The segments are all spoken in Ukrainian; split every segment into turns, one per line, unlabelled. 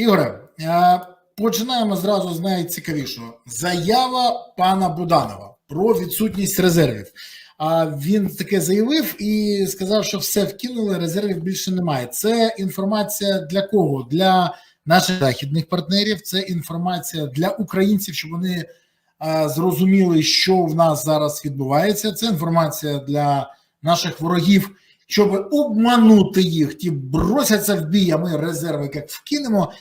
Ігоре, е, починаємо зразу з найцікавішого. Заява пана Буданова про відсутність резервів. А він таке заявив і сказав, що все вкинули, резервів більше немає. Це інформація для кого? Для наших західних партнерів. Це інформація для українців, щоб вони зрозуміли, що в нас зараз відбувається. Це інформація для наших ворогів, щоб обманути їх. Ті бросяться в бій, а ми резерви як вкинемо.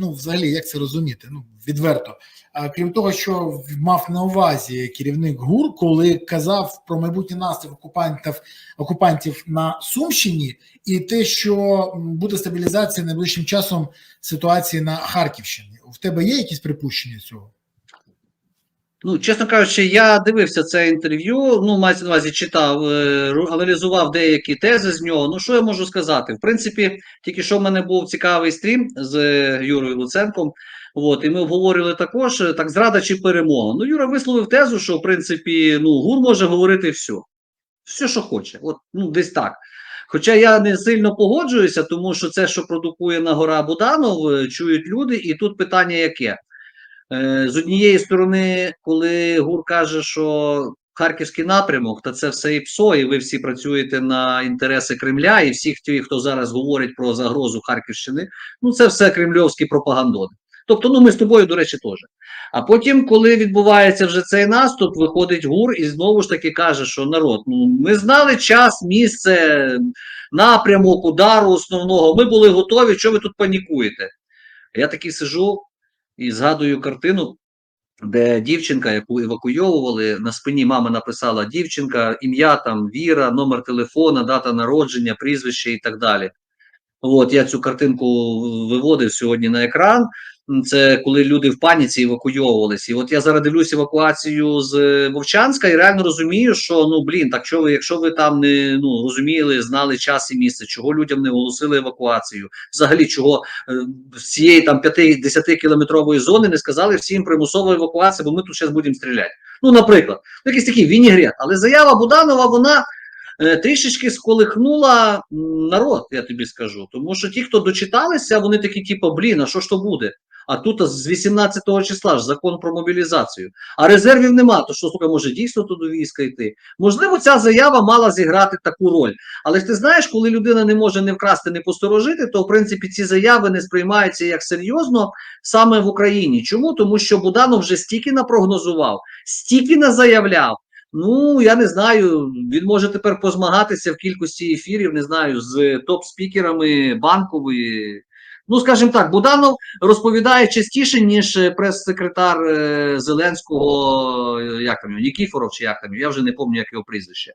Ну, взагалі, як це розуміти? Ну, відверто. А крім того, що мав на увазі керівник ГУР, коли казав про майбутній наступ окупантів окупантів на Сумщині, і те, що буде стабілізація найближчим часом ситуації на Харківщині. В тебе є якісь припущення цього?
Ну, чесно кажучи, я дивився це інтерв'ю. Ну, мається на увазі читав, е, аналізував деякі тези з нього. Ну, що я можу сказати? В принципі, тільки що в мене був цікавий стрім з е, Юрою Луценком. От, і ми обговорювали також е, так зрада чи перемога. Ну, Юра висловив тезу, що в принципі ну, ГУР може говорити все. Все, що хоче. От, ну, десь так. Хоча я не сильно погоджуюся, тому що це, що продукує на гора Буданов, чують люди, і тут питання яке? Е, З однієї сторони, коли ГУР каже, що харківський напрямок, то це все і ПСО, і ви всі працюєте на інтереси Кремля, і всіх ті, хто зараз говорить про загрозу Харківщини, ну це все кремльовські пропагандони. Тобто, ну ми з тобою, до речі, теж. А потім, коли відбувається вже цей наступ, виходить ГУР і знову ж таки каже, що народ, ну ми знали час, місце, напрямок удару основного. Ми були готові. Що ви тут панікуєте? Я такий сижу і згадую картину, де дівчинка, яку евакуйовували, на спині мама написала дівчинка, ім'я там, Віра, номер телефона, дата народження, прізвище і так далі. От я цю картинку виводив сьогодні на екран. Це коли люди в паніці евакуйовувалися. І от я зараз дивлюсь евакуацію з е, Вовчанська і реально розумію, що ну блін, так що ви, якщо ви там не ну розуміли, знали час і місце, чого людям не оголосили евакуацію, взагалі чого е, з цієї там 5-10 кілометрової зони не сказали всім примусова евакуація, бо ми тут зараз будемо стріляти. Ну, наприклад, ну, якийсь такий вінігрет. Але заява Буданова, вона е, трішечки сколихнула народ, я тобі скажу. Тому що ті, хто дочиталися, вони такі, типу, блін, а що ж то буде? А тут з 18-го числа ж закон про мобілізацію. А резервів нема, то що слухай, може дійсно тут до війська йти? Можливо, ця заява мала зіграти таку роль. Але ж ти знаєш, коли людина не може не вкрасти, не посторожити, то в принципі ці заяви не сприймаються як серйозно саме в Україні. Чому? Тому що Буданов вже стільки напрогнозував, стільки назаявляв. Ну, я не знаю, він може тепер позмагатися в кількості ефірів, не знаю, з топ-спікерами банкової. Ну, скажімо так, Буданов розповідає частіше, ніж е, прес-секретар е, Зеленського, е, як там Нікіфоров, чи як там, я вже не пам'ятаю, як його прізвище.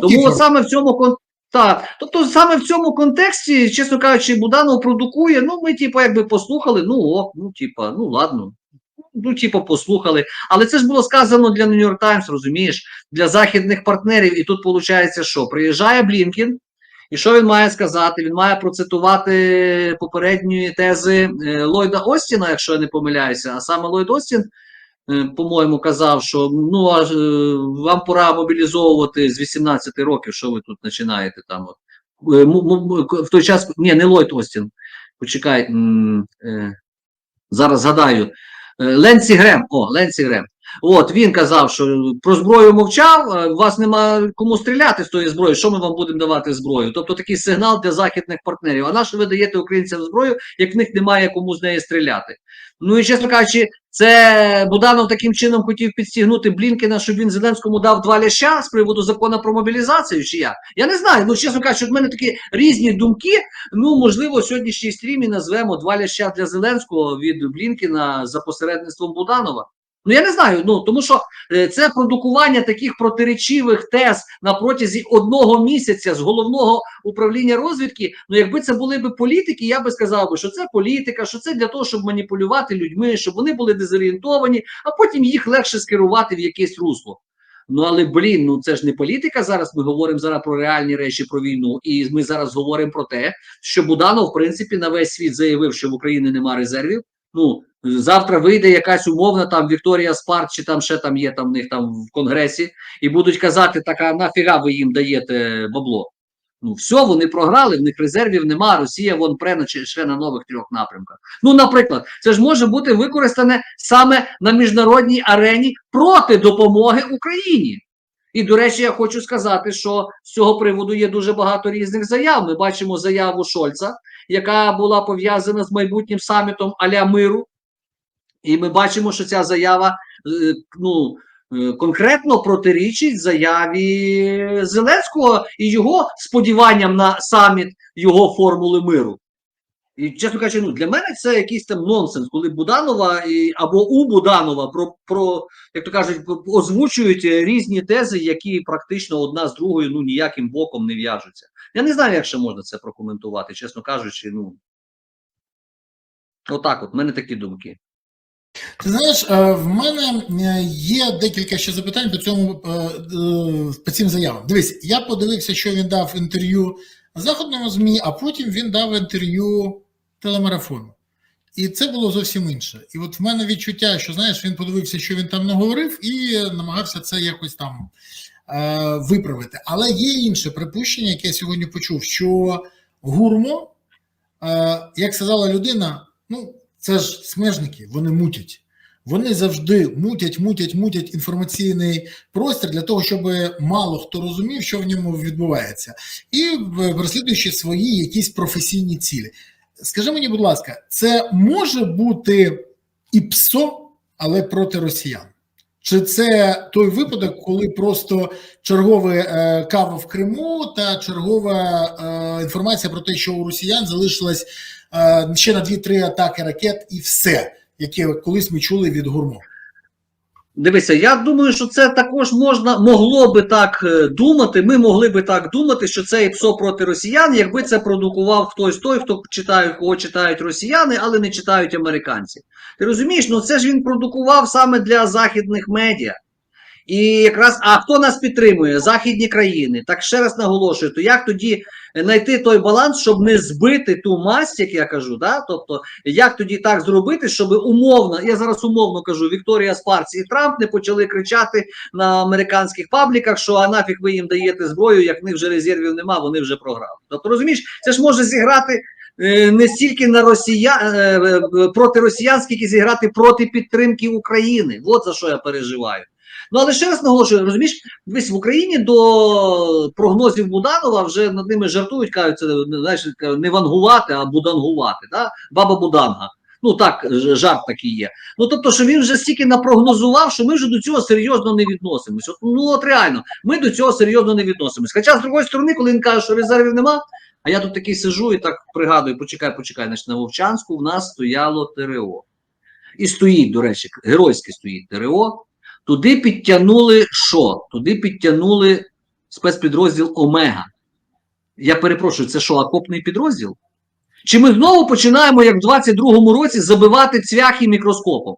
Тому от саме в цьому кон... так, тобто саме в цьому контексті, чесно кажучи, Буданов продукує. Ну, ми, типу, якби послухали, ну ок, ну, типа, ну ладно. Ну, типу, послухали. Але це ж було сказано для Нью-Йорк Таймс, розумієш, для західних партнерів. І тут виходить, що приїжджає Блінкін, і що він має сказати? Він має процитувати попередні тези е, Ллойда Остіна, якщо я не помиляюся. А саме Ллойд Остін, е, по-моєму, казав, що ну а е, вам пора мобілізовувати з 18 років, що ви тут починаєте там. От. В той час, ні, не Ллойд Остін. Почекай, зараз згадаю. Ленсі Грем, о, Ленсі Грем. От він казав, що про зброю мовчав, е, у вас нема кому стріляти з тої зброї. Що ми вам будемо давати зброю? Тобто такий сигнал для західних партнерів. А на що ви даєте українцям зброю, як в них немає кому з неї стріляти? Ну і чесно кажучи, це Буданов таким чином хотів підстігнути Блінкена, щоб він Зеленському дав два ляща з приводу закону про мобілізацію. Чи як? Я не знаю. Ну чесно кажучи, в мене такі різні думки. Ну можливо, сьогоднішній стрімі назвемо два ляща для Зеленського від Блінкена за посередництвом Буданова. Ну я не знаю. Ну тому що е, це продукування таких протиречивих тез на протязі одного місяця з головного управління розвідки. Ну, якби це були б політики, я би сказав би, що це політика, що це для того, щоб маніпулювати людьми, щоб вони були дезорієнтовані, а потім їх легше скерувати в якесь русло. Ну але блін, ну це ж не політика. Зараз ми говоримо зараз про реальні речі про війну, і ми зараз говоримо про те, що Буданов, в принципі, на весь світ заявив, що в Україні немає резервів. Ну завтра вийде якась умовна там Вікторія Спарт, чи там ще там є там в них там в конгресі, і будуть казати, так а нафіга ви їм даєте бабло? Ну, все, вони програли, в них резервів нема. Росія вон пре на чи- ще на нових трьох напрямках. Ну, наприклад, це ж може бути використане саме на міжнародній арені проти допомоги Україні. І, до речі, я хочу сказати, що з цього приводу є дуже багато різних заяв. Ми бачимо заяву Шольца, яка була пов'язана з майбутнім самітом Аля Миру. І ми бачимо, що ця заява е, ну, е, конкретно протирічить заяві Зеленського і його сподіванням на саміт його формули миру. І, чесно кажучи, ну, для мене це якийсь там нонсенс, коли Буданова і, або у Буданова про, про, як то кажуть, озвучують різні тези, які практично одна з другою ну, ніяким боком не в'яжуться. Я не знаю, як ще можна це прокоментувати, чесно кажучи, ну. Отак, от, в мене такі думки.
Ти знаєш, е, в мене е, є декілька ще запитань по цьому е, по цим заявам. Дивись, я подивився, що він дав інтерв'ю західному ЗМІ, а потім він дав інтерв'ю телемарафону. І це було зовсім інше. І от в мене відчуття, що знаєш, він подивився, що він там наговорив, і намагався це якось там виправити. Але є інше припущення, яке я сьогодні почув, що гурмо, е, як сказала людина, ну це ж смежники, вони мутять. Вони завжди мутять, мутять, мутять інформаційний простір для того, щоб мало хто розумів, що в ньому відбувається, і переслідуючи свої якісь професійні цілі. Скажи мені, будь ласка, це може бути і ПСО, але проти росіян? Чи це той випадок, коли просто чергове кава в Криму та чергова е, інформація про те, що у росіян залишилось е, ще на 2-3 атаки ракет і все, яке колись ми чули від гурмо?
Дивися, я думаю, що це також можна могло би так е, думати. Ми могли би так думати, що це ПСО проти росіян, якби це продукував хтось той, хто читає, кого читають росіяни, але не читають американці. Ти розумієш, ну це ж він продукував саме для західних медіа. І якраз, а хто нас підтримує? Західні країни. Так ще раз наголошую, то як тоді знайти той баланс, щоб не збити ту масть, як я кажу, да? тобто, як тоді так зробити, щоб умовно, я зараз умовно кажу, Вікторія Спарці і Трамп не почали кричати на американських пабліках, що а нафіг ви їм даєте зброю, як в них вже резервів нема, вони вже програли. Тобто, розумієш, це ж може зіграти. е, Не стільки на росіян е, е, проти росіян, скільки зіграти проти підтримки України. От за що я переживаю. Ну але ще раз наголошую, розумієш, дивись, в Україні до прогнозів Буданова вже над ними жартують, кажуть, це знаєш, не вангувати, а будангувати. Да? Баба Буданга. Ну так, жарт такий є. Ну тобто, що він вже стільки напрогнозував, що ми вже до цього серйозно не відносимось. От, ну от реально, ми до цього серйозно не відносимось. Хоча, з другої сторони, коли він каже, що резервів нема, а я тут такий сижу і так пригадую, почекай, почекай, значить, на Вовчанську в нас стояло ТРО. І стоїть, до речі, геройське стоїть ТРО. Туди підтягнули що? Туди підтягнули спецпідрозділ Омега. Я перепрошую, це що, окопний підрозділ? Чи ми знову починаємо, як в 22-му році, забивати цвяхи мікроскопом?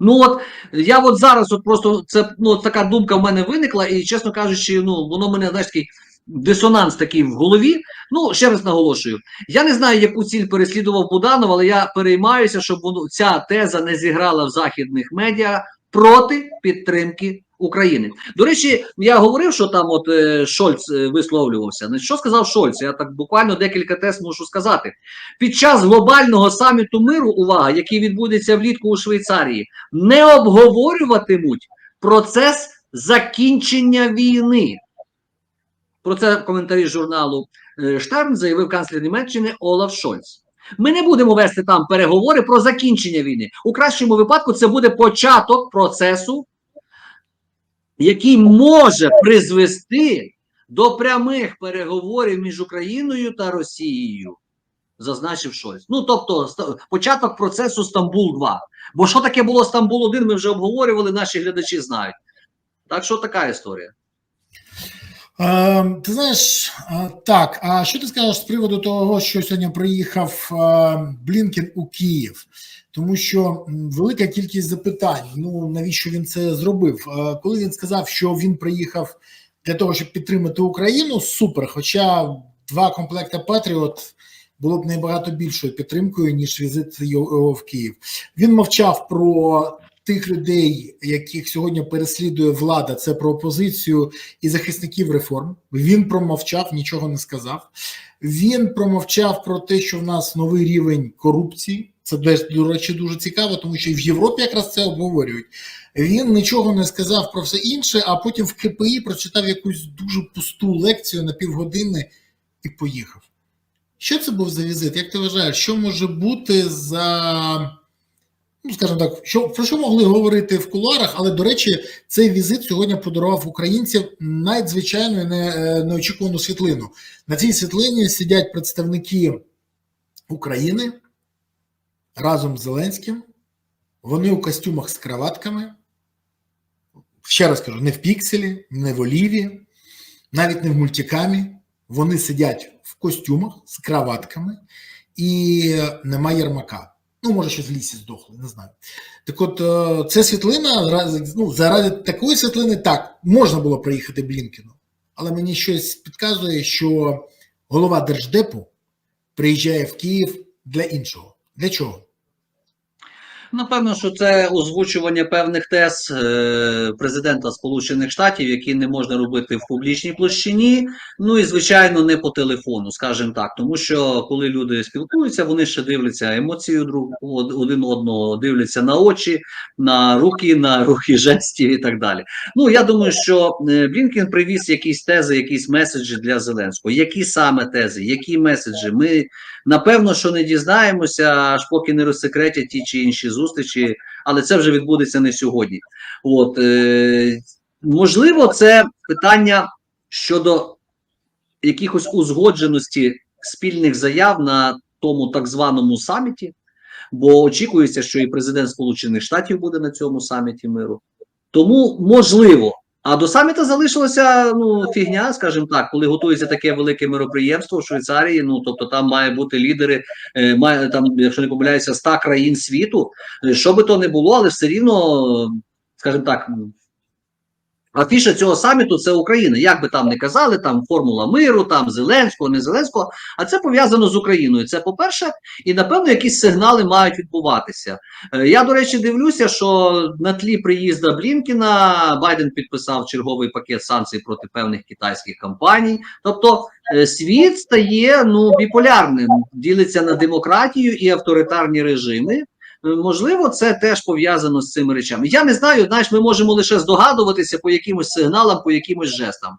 Ну от я от зараз от просто це ну, така думка в мене виникла, і чесно кажучи, ну воно мене знаєш такий дисонанс такий в голові. Ну ще раз наголошую, я не знаю, яку ціль переслідував Буданов, але я переймаюся, щоб воно ця теза не зіграла в західних медіа проти підтримки України. До речі, я говорив, що там от е, Шольц е, висловлювався. Що сказав Шольц? Я так буквально декілька тез можу сказати. Під час глобального саміту миру, увага, який відбудеться влітку у Швейцарії, не обговорюватимуть процес закінчення війни. Про це в коментарі журналу е, Штерн заявив канцлер Німеччини Олаф Шольц. Ми не будемо вести там переговори про закінчення війни. У кращому випадку це буде початок процесу, який може призвести до прямих переговорів між Україною та Росією, зазначив Шольц. Ну тобто, початок процесу Стамбул 2. Бо що таке було Стамбул 1, ми вже обговорювали, наші глядачі знають. Так що така історія.
Е, ти знаєш, е, так, а що ти скажеш з приводу того, що сьогодні приїхав е, Блінкен у Київ? Тому що велика кількість запитань. Ну навіщо він це зробив? Коли він сказав, що він приїхав для того, щоб підтримати Україну, супер. Хоча два комплекти Патріот було б набагато більшою підтримкою, ніж візит його в Київ. Він мовчав про тих людей, яких сьогодні переслідує влада, це про опозицію і захисників реформ. Він промовчав, нічого не сказав. Він промовчав про те, що в нас новий рівень корупції. Це до речі, дуже цікаво, тому що і в Європі якраз це обговорюють. Він нічого не сказав про все інше, а потім в КПІ прочитав якусь дуже пусту лекцію на півгодини і поїхав. Що це був за візит? Як ти вважаєш, що може бути за, ну скажімо так, що, про що могли говорити в кулуарах, але, до речі, цей візит сьогодні подарував українцям надзвичайну не, е, неочікувану світлину. На цій світлині сидять представники України разом з Зеленським. Вони у костюмах з краватками. Ще раз кажу, не в пікселі, не в оліві, навіть не в мультикамі. Вони сидять в костюмах з краватками і нема Єрмака. Ну, може, щось в лісі здохли, не знаю. Так от, е, це світлина, ну, заради такої світлини, так, можна було приїхати Блінкіну, але мені щось підказує, що голова Держдепу приїжджає в Київ для іншого. Для чого?
Напевно, що це озвучування певних тез е, президента Сполучених Штатів, які не можна робити в публічній площині. Ну і звичайно, не по телефону, скажімо так. Тому що коли люди спілкуються, вони ще дивляться емоцію друг один одного, дивляться на очі, на руки, на рухи жестів і так далі. Ну я думаю, що е, Блінкен привіз якісь тези, якісь меседжі для Зеленського. Які саме тези, які меседжі? Ми Напевно, що не дізнаємося, аж поки не розсекретять ті чи інші зустрічі, але це вже відбудеться не сьогодні. От е, можливо, це питання щодо якихось узгодженості спільних заяв на тому так званому саміті, бо очікується, що і президент Сполучених Штатів буде на цьому саміті миру. Тому можливо. А до саміта залишилася ну фігня, скажімо так, коли готується таке велике мироприємство в Швейцарії. Ну тобто там має бути лідери, е, має там, якщо не помиляюся, 100 країн світу. Е, Що би то не було, але все рівно, скажімо так, Афіша цього саміту це Україна. Як би там не казали, там формула миру, там Зеленського, не Зеленського, а це пов'язано з Україною. Це по-перше, і напевно якісь сигнали мають відбуватися. Е, Я, до речі, дивлюся, що на тлі приїзда Блінкіна Байден підписав черговий пакет санкцій проти певних китайських компаній. Тобто е, світ стає ну біполярним, ділиться на демократію і авторитарні режими. Е, Можливо, це теж пов'язано з цими речами. Я не знаю, знаєш, ми можемо лише здогадуватися по якимось сигналам, по якимось жестам.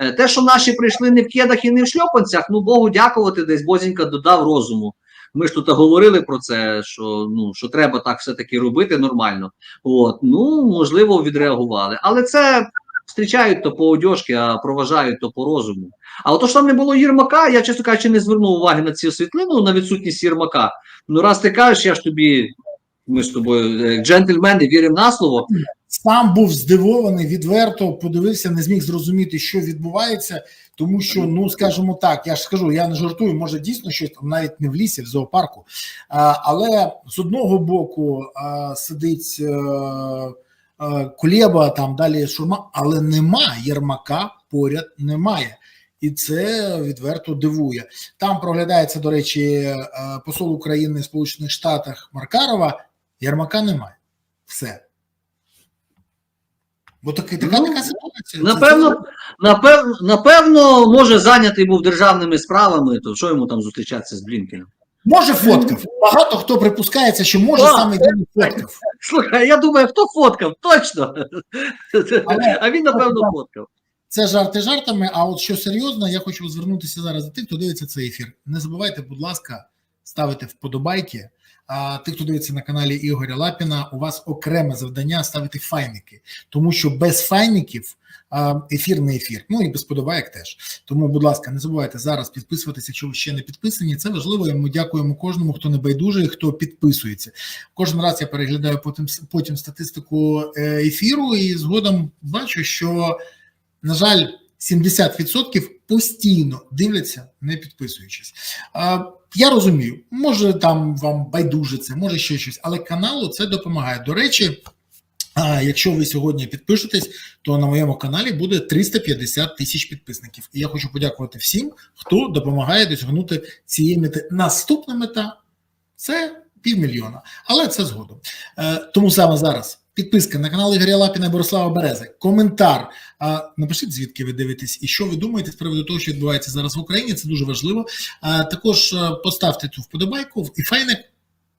Е, Те, що наші прийшли не в кедах і не в шльопанцях, ну Богу дякувати, десь Бозінька додав розуму. Ми ж тут говорили про це, що ну що треба так все-таки робити нормально. От ну можливо, відреагували, але це зустрічають то по одежки, а проважають то по розуму. А ото ж там не було Єрмака, я чесно кажучи, не звернув уваги на цю світлину на відсутність Єрмака. Ну раз ти кажеш, я ж тобі. Ми з тобою е, джентльмени віримо на слово.
Сам був здивований, відверто подивився, не зміг зрозуміти, що відбувається, тому що, ну скажімо так, я ж скажу, я не жартую, може дійсно щось там навіть не в лісі, в зоопарку. А, але з одного боку а, сидить е, е, Кулєба, там далі Шурма, але нема Єрмака поряд немає. І це відверто дивує. Там проглядається, до речі, е, посол України в Сполучених Штатах Маркарова. Єрмака немає. Все. Бо таки, така
Ну,
така ситуація.
Напевно, напевно, напевно, може зайнятий був державними справами, то що йому там зустрічатися з Блінкеном?
Може фоткав. Багато хто припускається, що може
а,
саме він фоткав.
Слухай, я думаю, хто фоткав? Точно.
Але-
А він, напевно, фоткав.
Це жарти жартами. А от що серйозно, я хочу звернутися зараз до тих, хто дивиться цей ефір. Не забувайте, будь ласка, ставити вподобайки. Тих, хто дивиться на каналі Ігоря Лапіна, у вас окреме завдання ставити файники, тому що без файників ефір не ефір. Ну і без подобайок теж. Тому, будь ласка, не забувайте зараз підписуватися, якщо ви ще не підписані. Це важливо. І ми дякуємо кожному, хто не байдужий, хто підписується. Кожен раз я переглядаю потім потім статистику е, ефіру, і згодом бачу, що на жаль, 70% постійно дивляться, не підписуючись. Я розумію, може там вам байдуже це, може ще щось, але каналу це допомагає. До речі, якщо ви сьогодні підпишетесь, то на моєму каналі буде 350 тисяч підписників. І я хочу подякувати всім, хто допомагає досягнути цієї мети. Наступна мета це півмільйона, але це згодом. Е, Тому саме зараз підписка на канал Ігоря Лапіна і Борислава Берези, коментар. А, напишіть, звідки ви дивитесь, і що ви думаєте з приводу того, що відбувається зараз в Україні. Це дуже важливо. А, також поставте цю вподобайку і файне.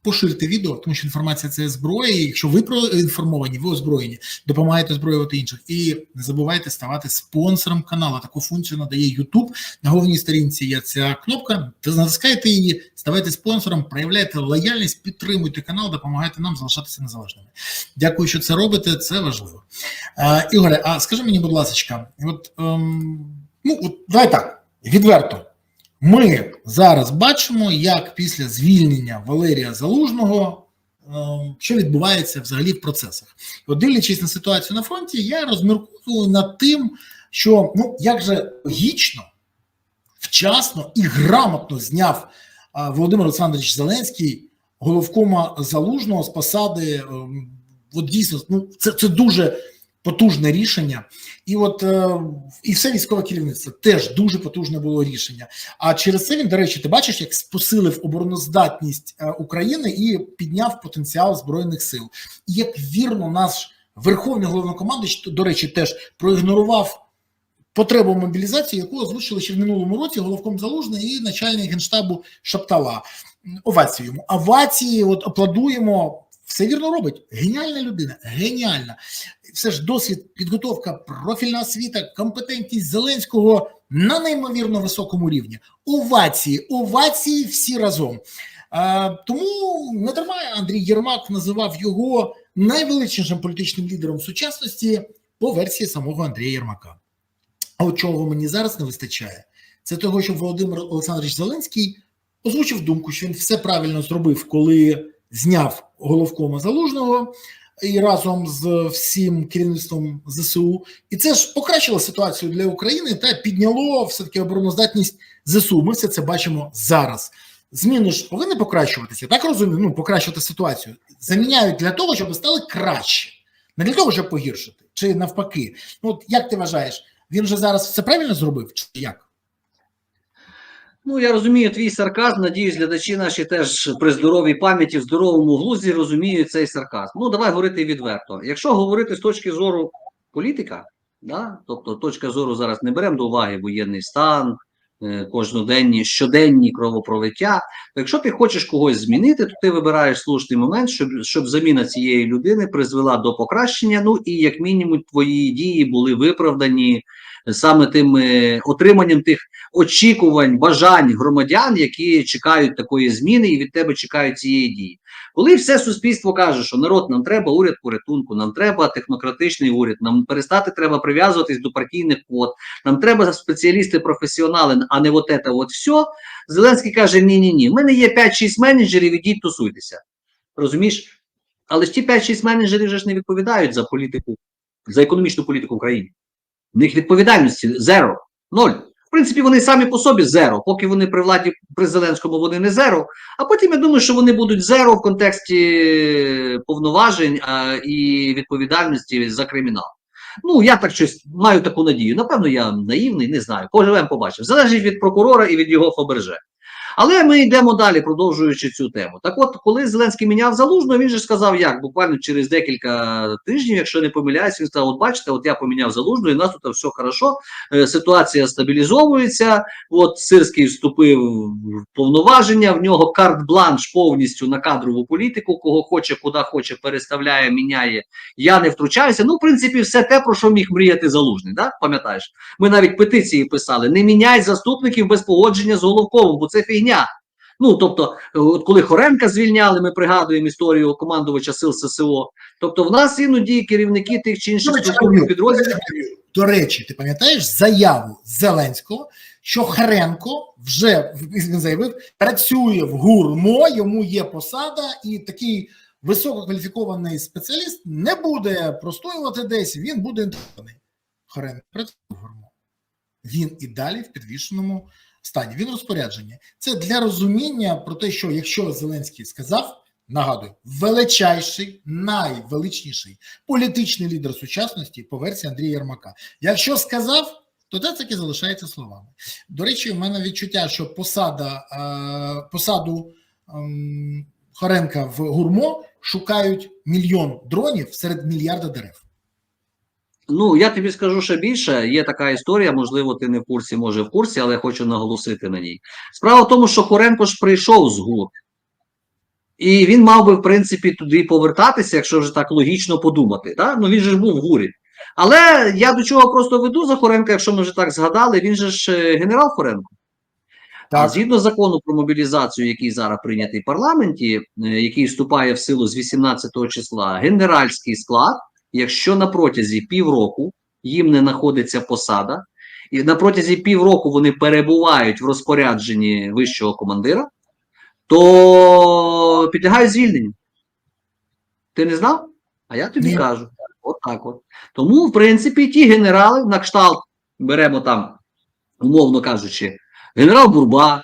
Поширте відео, тому що інформація це зброя. і Якщо ви проінформовані, ви озброєні, допомагаєте озброювати інших. І не забувайте ставати спонсором каналу. Таку функцію надає YouTube. На головній сторінці є ця кнопка. Натискайте її, ставайте спонсором, проявляйте лояльність, підтримуйте канал, допомагайте нам залишатися незалежними. Дякую, що це робите. Це важливо. Ігоре, а скажи мені, будь ласка, от ем, ну от давай так відверто. Ми зараз бачимо, як після звільнення Валерія Залужного, ем, що відбувається взагалі в процесах. От дивлячись на ситуацію на фронті, я розмірковую над тим, що ну як же логічно, вчасно і грамотно зняв Володимир Олександрович Зеленський головкома Залужного з посади. ем, От дійсно, ну це, це дуже потужне рішення. І от е, і все військове керівництво теж дуже потужне було рішення. А через це він, до речі, ти бачиш, як посилив обороноздатність е, України і підняв потенціал збройних сил. І як вірно наш верховний головнокомандуючий, до речі, теж проігнорував потребу мобілізації, яку озвучили ще в минулому році головком Залужний і начальник генштабу Шаптала. Овацію йому. Овації, от аплодуємо. Все вірно робить. Геніальна людина, геніальна. Все ж досвід, підготовка, профільна освіта, компетентність Зеленського на неймовірно високому рівні. Овації, овації всі разом. А, тому не дарма Андрій Єрмак називав його найвеличнішим політичним лідером сучасності по версії самого Андрія Єрмака. А от чого мені зараз не вистачає, це того, що Володимир Олександрович Зеленський озвучив думку, що він все правильно зробив, коли зняв головкома залужного і разом з всім керівництвом ЗСУ, і це ж покращило ситуацію для України та підняло все таки обороноздатність ЗСУ. Ми все це бачимо зараз. Зміни ж повинні покращуватися. Так розумію, ну покращувати ситуацію. Заміняють для того, щоб стали краще, не для того, щоб погіршити, чи навпаки. Ну от як ти вважаєш, він же зараз все правильно зробив, чи як?
Ну, я розумію твій сарказм. Надіюсь, глядачі наші теж при здоровій пам'яті, в здоровому глузді розуміють цей сарказм. Ну, давай говорити відверто. Якщо говорити з точки зору політика, да, тобто точка зору зараз не беремо до уваги воєнний стан, е, кожноденні, щоденні кровопролиття. То якщо ти хочеш когось змінити, то ти вибираєш слушний момент, щоб, щоб заміна цієї людини призвела до покращення. Ну і як мінімум твої дії були виправдані саме тим е, отриманням тих очікувань, бажань громадян, які чекають такої зміни і від тебе чекають цієї дії. Коли все суспільство каже, що народ нам треба уряд порятунку, нам треба технократичний уряд, нам перестати треба прив'язуватись до партійних квот, нам треба спеціалісти, професіонали, а не от це от все. Зеленський каже: ні, ні, ні, в мене є 5-6 менеджерів, ідіть тусуйтеся. Розумієш? Але ж ті 5-6 менеджерів вже ж не відповідають за політику, за економічну політику в країні. В них відповідальності зеро, ноль. В принципі, вони самі по собі зеро. Поки вони при владі при Зеленському вони не зеро. А потім я думаю, що вони будуть зеро в контексті повноважень а, і відповідальності за кримінал. Ну, я так щось маю таку надію. Напевно, я наївний, не знаю. Поживемо, побачимо. Залежить від прокурора і від його Фаберже. Але ми йдемо далі, продовжуючи цю тему. Так от, коли Зеленський міняв залужно, він же сказав, як буквально через декілька тижнів, якщо не помиляюсь, він сказав: от бачите, от я поміняв залужно, і у нас тут все хорошо, е, ситуація стабілізовується. От Сирський вступив в повноваження, в нього карт-бланш повністю на кадрову політику, кого хоче, куди хоче, переставляє, міняє. Я не втручаюся. Ну, в принципі, все те, про що міг мріяти залужний. Да? Пам'ятаєш? Ми навіть петиції писали: не міняй заступників без погодження з головковим, бо це фігня. Ну тобто, от коли Хоренка звільняли, ми пригадуємо історію командувача сил ССО. Тобто, в нас іноді керівники тих чи інших структурних підрозділів.
До речі, ти пам'ятаєш заяву Зеленського, що Харенко вже він заявив, працює в гурмо, йому є посада, і такий висококваліфікований спеціаліст не буде простоювати десь, він буде інтерв'юваний. Харенко працює в гурмо. Він і далі в підвішеному стані. Він розпорядження. Це для розуміння про те, що якщо Зеленський сказав, нагадую, величайший, найвеличніший політичний лідер сучасності по версії Андрія Єрмака. Якщо сказав, то це таки залишається словами. До речі, в мене відчуття, що посада е, посаду ем, Хоренка в гурмо шукають мільйон дронів серед мільярда дерев.
Ну, я тобі скажу ще більше. Є така історія, можливо, ти не в курсі, може в курсі, але хочу наголосити на ній. Справа в тому, що Хоренко ж прийшов з ГУР. І він мав би, в принципі, туди повертатися, якщо вже так логічно подумати. Да? Ну він же ж був в ГУРі. Але я до чого просто веду за Хоренка, якщо ми вже так згадали, він же ж е, генерал Хоренко.
Так,
згідно закону про мобілізацію, який зараз прийнятий в парламенті, е, який вступає в силу з 18 числа, генеральський склад, якщо на протязі півроку їм не знаходиться посада, і на протязі півроку вони перебувають в розпорядженні вищого командира, то підлягають звільненню. Ти не знав? А я тобі
Ні.
кажу. От так от. Тому, в принципі, ті генерали на кшталт беремо там, умовно кажучи, генерал Бурба,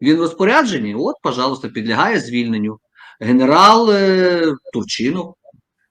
він в розпорядженні, от, пожалуйста, підлягає звільненню. Генерал е, Турчинов,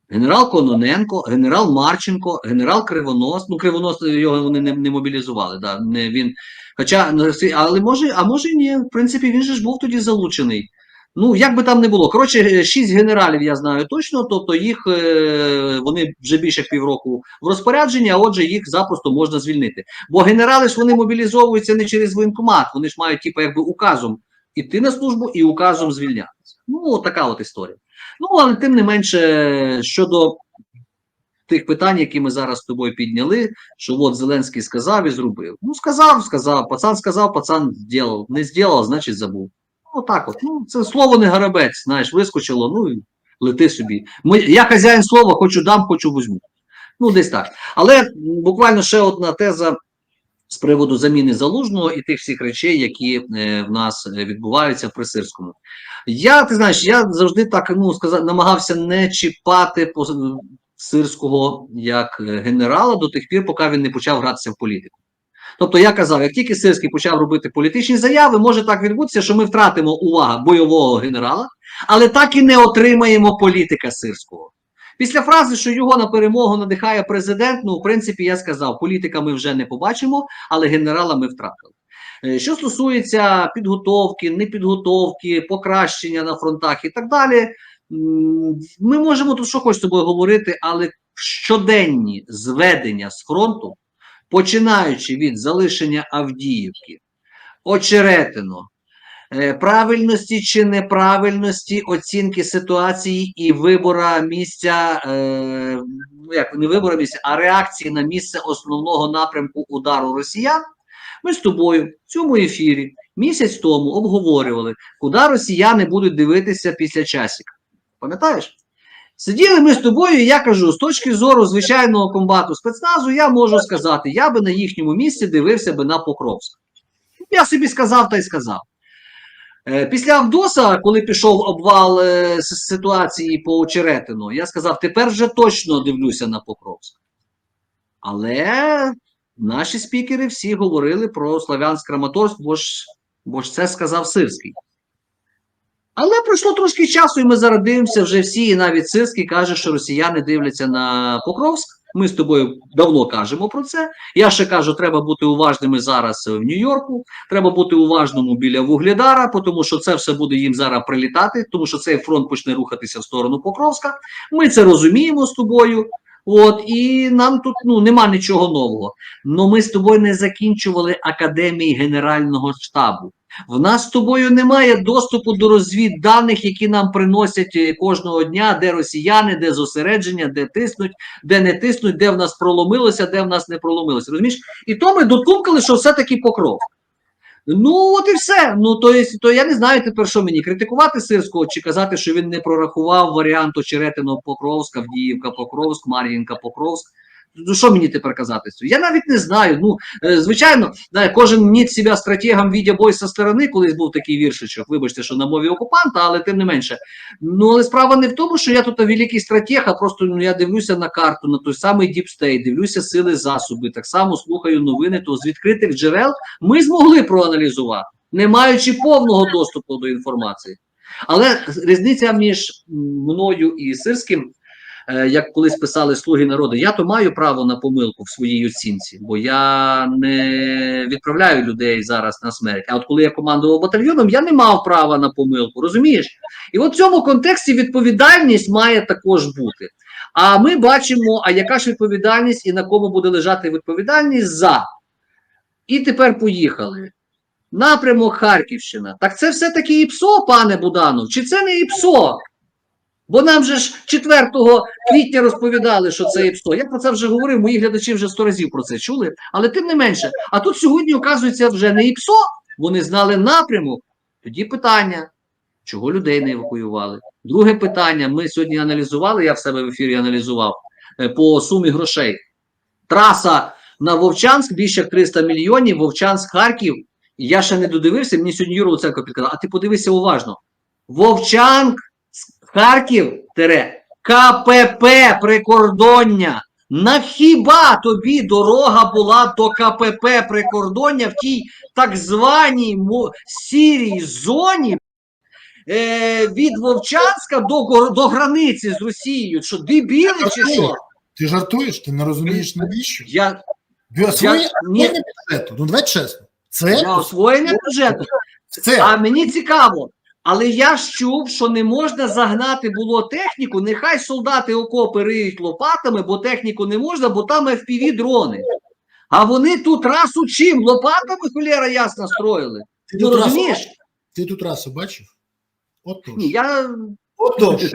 генерал Кононенко, генерал Марченко, генерал Кривонос. Ну, Кривонос його вони не, не мобілізували. Да, не, він, хоча, ну, але може, а може ні. В принципі, він же ж був тоді залучений. Ну, як би там не було. Коротше, е, шість генералів я знаю точно, тобто їх е, вони вже більше півроку в розпорядженні, а отже, їх запросто можна звільнити. Бо генерали ж вони мобілізовуються не через воєнкомат, вони ж мають, типу, якби указом іти на службу і указом звільнятися. Ну, така от історія. Ну, але тим не менше, щодо тих питань, які ми зараз з тобою підняли, що от Зеленський сказав і зробив. Ну, сказав, сказав, пацан сказав, пацан зробив. Не зробив, значить забув. Ну, так от. Ну, це слово не гарабець, знаєш, вискочило, ну і лети собі. Ми, я хазяїн слова, хочу дам, хочу візьму. Ну, десь так. Але буквально ще одна теза з приводу заміни залужного і тих всіх речей, які е, в нас е, відбуваються в Присирському. Я, ти знаєш, я завжди так ну, сказав, намагався не чіпати сирського як е, генерала до тих пір, поки він не почав гратися в політику. Тобто я казав, як тільки Сирський почав робити політичні заяви, може так відбутися, що ми втратимо увагу бойового генерала, але так і не отримаємо політика сирського. Після фрази, що його на перемогу надихає президент, ну, в принципі, я сказав, політика ми вже не побачимо, але генерала ми втратили. Е, Що стосується підготовки, непідготовки, покращення на фронтах і так далі, ми можемо тут що хоч з тобою говорити, але щоденні зведення з фронту, починаючи від залишення Авдіївки, Очеретино, правильності чи неправильності оцінки ситуації і вибора місця, е, ну як не вибора місця, а реакції на місце основного напрямку удару росіян. Ми з тобою в цьому ефірі місяць тому обговорювали, куди росіяни будуть дивитися після часика. Пам'ятаєш? Сиділи ми з тобою, і я кажу, з точки зору звичайного комбату спецназу, я можу сказати, я би на їхньому місці дивився би на Покровськ. Я собі сказав та й сказав. Е, Після Авдоса, коли пішов обвал е, ситуації по Очеретину, я сказав, тепер вже точно дивлюся на Покровськ. Але наші спікери всі говорили про Славянськ Краматорськ, бо ж, бо ж це сказав Сирський. Але пройшло трошки часу, і ми зараз вже всі, і навіть Сирський каже, що росіяни дивляться на Покровськ. Ми з тобою давно кажемо про це. Я ще кажу, треба бути уважними зараз в Нью-Йорку. Треба бути уважному біля Вугледара, тому що це все буде їм зараз прилітати, тому що цей фронт почне рухатися в сторону Покровська. Ми це розуміємо з тобою. От і нам тут ну нема нічого нового. Но ми з тобою не закінчували академії Генерального штабу. В нас з тобою немає доступу до розвідданих, які нам приносять е, кожного дня, де росіяни, де зосередження, де тиснуть, де не тиснуть, де в нас проломилося, де в нас не проломилося. Розумієш? І то ми дотумкали, що все-таки покров. Ну, от і все. Ну, то, є, то я не знаю тепер, що мені критикувати Сирського чи казати, що він не прорахував варіант Очеретино Покровська, Авдіївка, Покровськ, Мар'їнка, Покровськ. Ну, що мені тепер казати? Я навіть не знаю. Ну, е, звичайно, знає, кожен мніть себе стратегом відя бой со сторони, колись був такий віршичок, вибачте, що на мові окупанта, але тим не менше. Ну, але справа не в тому, що я тут великий стратег, а просто ну, я дивлюся на карту, на той самий Діпстей, дивлюся сили засоби, так само слухаю новини, то з відкритих джерел ми змогли проаналізувати, не маючи повного доступу до інформації. Але різниця між мною і Сирським як колись писали слуги народу, я то маю право на помилку в своїй оцінці, бо я не відправляю людей зараз на смерть. А от коли я командував батальйоном, я не мав права на помилку, розумієш? І от в цьому контексті відповідальність має також бути. А ми бачимо, а яка ж відповідальність і на кому буде лежати відповідальність за. І тепер поїхали. Напрямок Харківщина. Так це все-таки ІПСО, пане Буданов, чи це не ІПСО? Бо нам же ж 4 квітня розповідали, що це ІПСО. Я про це вже говорив, мої глядачі вже сто разів про це чули. Але тим не менше, а тут сьогодні, оказується, вже не ІПСО, вони знали напрямок. Тоді питання, чого людей не евакуювали? Друге питання, ми сьогодні аналізували, я в себе в ефірі аналізував е, по сумі грошей. Траса на Вовчанськ більше 300 мільйонів, Вовчанськ, Харків. Я ще не додивився, мені сьогодні Юра Луценко підказав, а ти подивися уважно. Вовчанськ, Харків, КПП прикордоння. На хіба тобі дорога була до КПП прикордоння в тій так званій сірій зоні е, від Вовчанська до, до границі з Росією? Що дебіли чи що?
Ти жартуєш? Ти не розумієш навіщо?
Я,
Ви
я, ні,
бюджету. Ну давай чесно. Це,
я освоєння бюджету.
це
А мені цікаво. Але я ж чув, що не можна загнати було техніку. Нехай солдати окопи риють лопатами, бо техніку не можна, бо там fpv дрони. А вони тут трасу чим? Лопатами холєра ясно строїли.
ти,
ти
тут расу, ти тут расу бачив? Отож.
Ні, я...
Отож.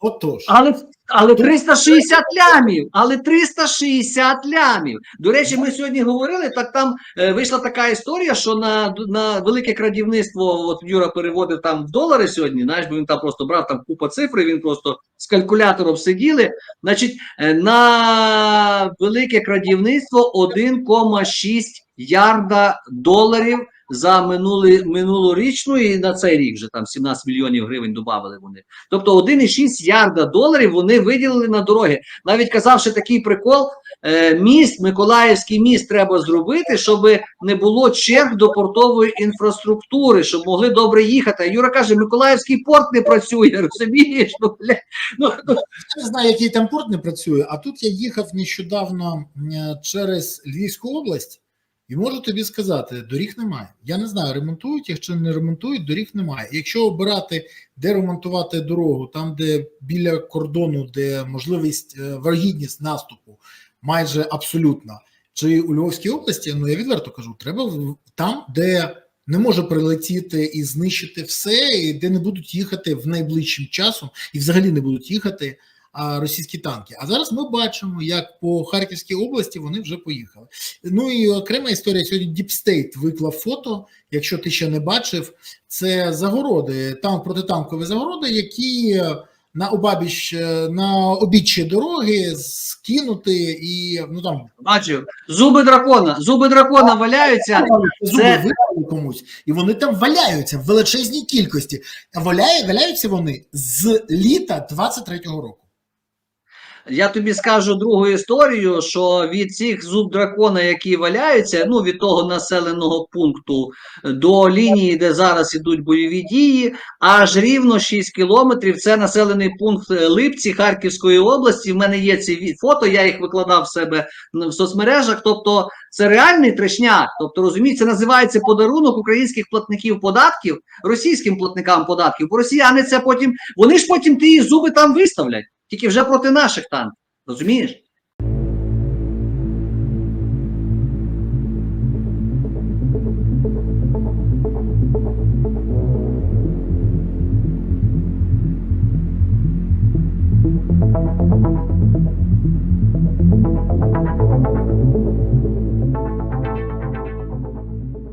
Отож.
Але, але 360 лямів, але 360 лямів. До речі, ми сьогодні говорили, так там е, вийшла така історія, що на, на велике крадівництво, от Юра переводив там в долари сьогодні, знаєш, бо він там просто брав там купа цифри, він просто з калькулятором сиділи. Значить, е, на велике крадівництво 1,6 ярда доларів за минулий, минулорічну і на цей рік вже там 17 мільйонів гривень додали вони. Тобто 1,6 ярда доларів вони виділили на дороги. Навіть казавши такий прикол, е, міст, Миколаївський міст треба зробити, щоб не було черг до портової інфраструктури, щоб могли добре їхати. Юра каже, Миколаївський порт не працює, розумієш? Ну, бля, ну, ну,
Я знаю, який там порт не працює, а тут я їхав нещодавно е, через Львівську область, і можу тобі сказати, доріг немає. Я не знаю, ремонтують чи не ремонтують, доріг немає. Якщо обирати, де ремонтувати дорогу, там, де біля кордону, де можливість е, варгідність наступу майже абсолютна, чи у Львовській області, ну я відверто кажу, треба там, де не може прилетіти і знищити все, і де не будуть їхати в найближчим часом, і взагалі не будуть їхати російські танки. А зараз ми бачимо, як по Харківській області вони вже поїхали. Ну і окрема історія сьогодні State виклав фото. Якщо ти ще не бачив, це загороди, там протитанкові загороди, які на обабіч е, на обіччі дороги скинути і ну там
бачив, зуби дракона, зуби дракона валяються.
зуби
Це-
комусь, і вони там валяються в величезній кількості. А валяє, валяються вони з літа 23-го року.
Я тобі скажу другу історію, що від цих зуб дракона, які валяються, ну від того населеного пункту до лінії, де зараз ідуть бойові дії, аж рівно 6 кілометрів. Це населений пункт е, Липці Харківської області. В мене є ці фото, я їх викладав в себе в соцмережах. Тобто, це реальний трешняк. Тобто, розумієте, називається подарунок українських платників податків російським платникам податків. Бо росіяни це потім вони ж потім ті зуби там виставлять, тільки вже проти наших танків. Розумієш?